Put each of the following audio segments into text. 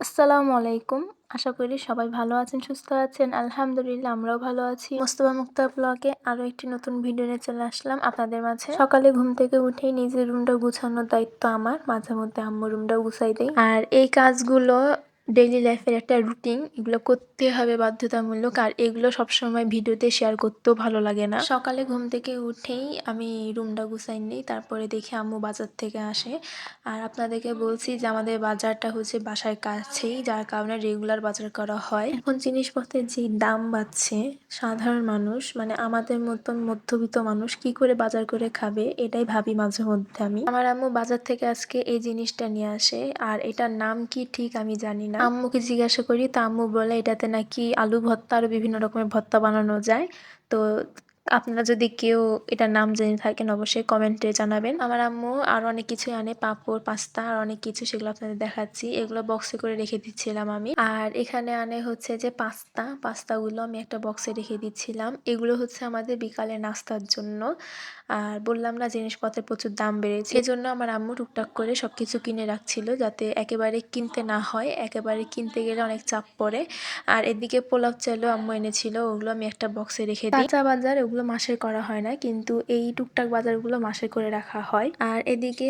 আসসালামু আলাইকুম। আশা করি সবাই ভালো আছেন, সুস্থ আছেন। আলহামদুলিল্লাহ, আমরাও ভালো আছি। মোস্তফা মুক্তা ব্লগে আরও একটি নতুন ভিডিও নিয়ে চলে আসলাম আপনাদের মাঝে। সকালে ঘুম থেকে উঠেই নিজের রুমটা গুছানোর দায়িত্ব আমার। মাঝে মধ্যে আম্মু রুমটাও গুছাই দেয়। আর এই কাজগুলো ডেইলি লাইফের একটা রুটিন এগুলো করতে হবে বাধ্যতামূলক, আর এগুলো সবসময় ভিডিওতে শেয়ার করতেও ভালো লাগে না। সকালে ঘুম থেকে উঠেই আমি রুমটা গুছাই নিই, তারপরে দেখি আম্মু বাজার থেকে আসে। আর আপনাদেরকে বলছি যে আমাদের বাজারটা হচ্ছে বাসার কাছেই, যার কারণে রেগুলার বাজার করা হয়। এখন জিনিসপত্রের যে দাম বাড়ছে, সাধারণ মানুষ মানে আমাদের মতন মধ্যবিত্ত মানুষ কি করে বাজার করে খাবে, এটাই ভাবি মাঝে মধ্যে আমি। আমার আম্মু বাজার থেকে আজকে এই জিনিসটা নিয়ে আসে, আর এটার নাম কি ঠিক আমি জানি না। আম্মুকে জিজ্ঞাসা করি, তা আম্মু বলে এটাতে নাকি আলু ভর্তা আরও বিভিন্ন রকমের ভর্তা বানানো যায়? তো আপনারা যদি কেউ এটার নাম জেনে থাকেন, অবশ্যই কমেন্টে জানাবেন। আমার আম্মু আর অনেক কিছু আনে, পাঁপড়, পাস্তা, আর অনেক কিছু সেগুলো আপনাদের দেখাচ্ছি। এগুলো বক্সে করে রেখে দিচ্ছিলাম আমি। আর এখানে আনে হচ্ছে যে পাস্তা, পাস্তাগুলো আমি একটা বক্সে রেখে দিচ্ছিলাম। এগুলো হচ্ছে আমাদের বিকালে নাস্তার জন্য। আর বললাম না, জিনিসপত্রের প্রচুর দাম বেড়েছে। এই জন্য আমার আম্মু টুকটাক করে সব কিছু কিনে রাখছিল যাতে একেবারে কিনতে না হয়, একেবারে কিনতে গেলে অনেক চাপ পড়ে। আর এদিকে পোলাও চালও আম্মু এনেছিল, ওগুলো আমি একটা বক্সে রেখে দিই। কাঁচা বাজার, ওগুলো মাসের করা হয় না, কিন্তু এই টুকটাক বাজারগুলো মাসে করে রাখা হয়। আর এদিকে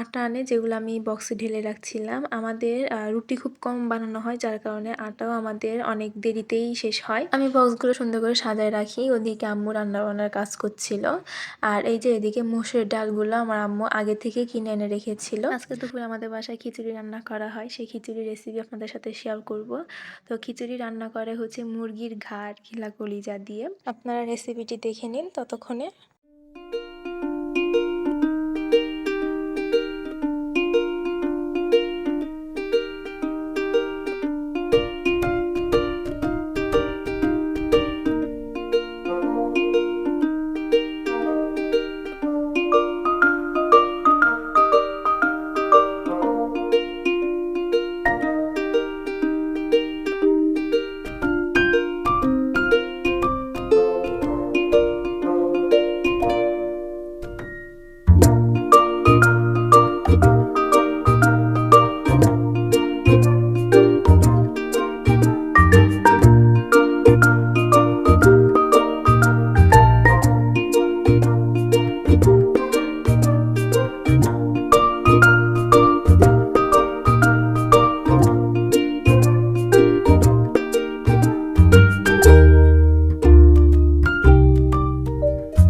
আটা আনে যেগুলো আমি বক্সে ঢেলে রাখছিলাম, আমাদের রুটি খুব কম বানানো হয়, যার কারণে আটাও আমাদের অনেক দেরিতেই শেষ হয়। আমি বক্সগুলো সুন্দর করে সাজায় রাখি, ওদিকে আম্মু রান্না বান্নার কাজ করছিল। আর এই যে এদিকে মুসুর ডালগুলো আমার আম্মু আগে থেকে কিনে এনে রেখেছিল। আজকে দুপুরে আমাদের বাসায় খিচুড়ি রান্না করা হয়, সেই খিচুড়ি রেসিপি আপনাদের সাথে শেয়ার করব। তো খিচুড়ি রান্না করে হচ্ছে মুরগির ঘাড় খিলা কলিজা দিয়ে আপনারা রেসিপিটি দেখে নিন ততক্ষণে।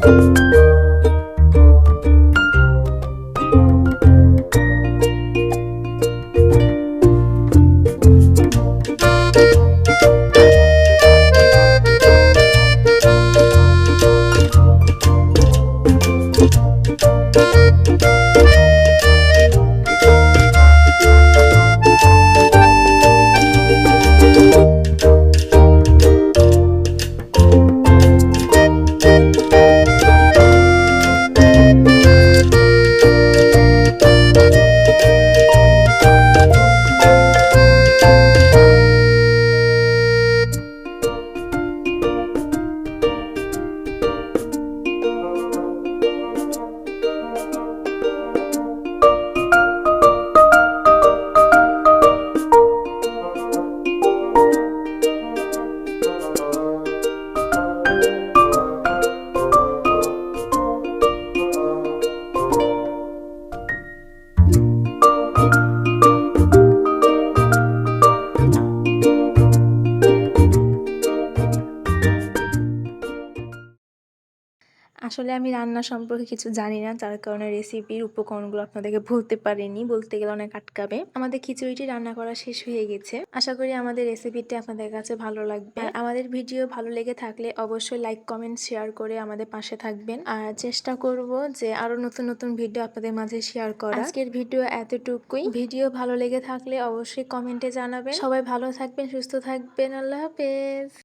you. আসলে আমি রান্না সম্পর্কে কিছু জানি না। যার কারণে রেসিপির উপকরণগুলো আপনাদেরকে বলতে পারিনি। বলতে গেলে অনেক আটকাবে। আমাদের খিচুড়িটি রান্না করা শেষ হয়ে গেছে। আশা করি আমাদের রেসিপিটি আপনাদের কাছে ভালো লাগবে। আমাদের ভিডিও ভালো লেগে থাকলে অবশ্যই লাইক কমেন্ট শেয়ার করে আমাদের পাশে থাকবেন। আর চেষ্টা করব যে আরও নতুন নতুন ভিডিও আপনাদের মাঝে শেয়ার করা আজকের ভিডিও এতটুকুই। ভিডিও ভালো লেগে থাকলে অবশ্যই কমেন্টে জানাবেন। সবাই ভালো থাকবেন সুস্থ থাকবেন। আল্লাহ হাফেজ।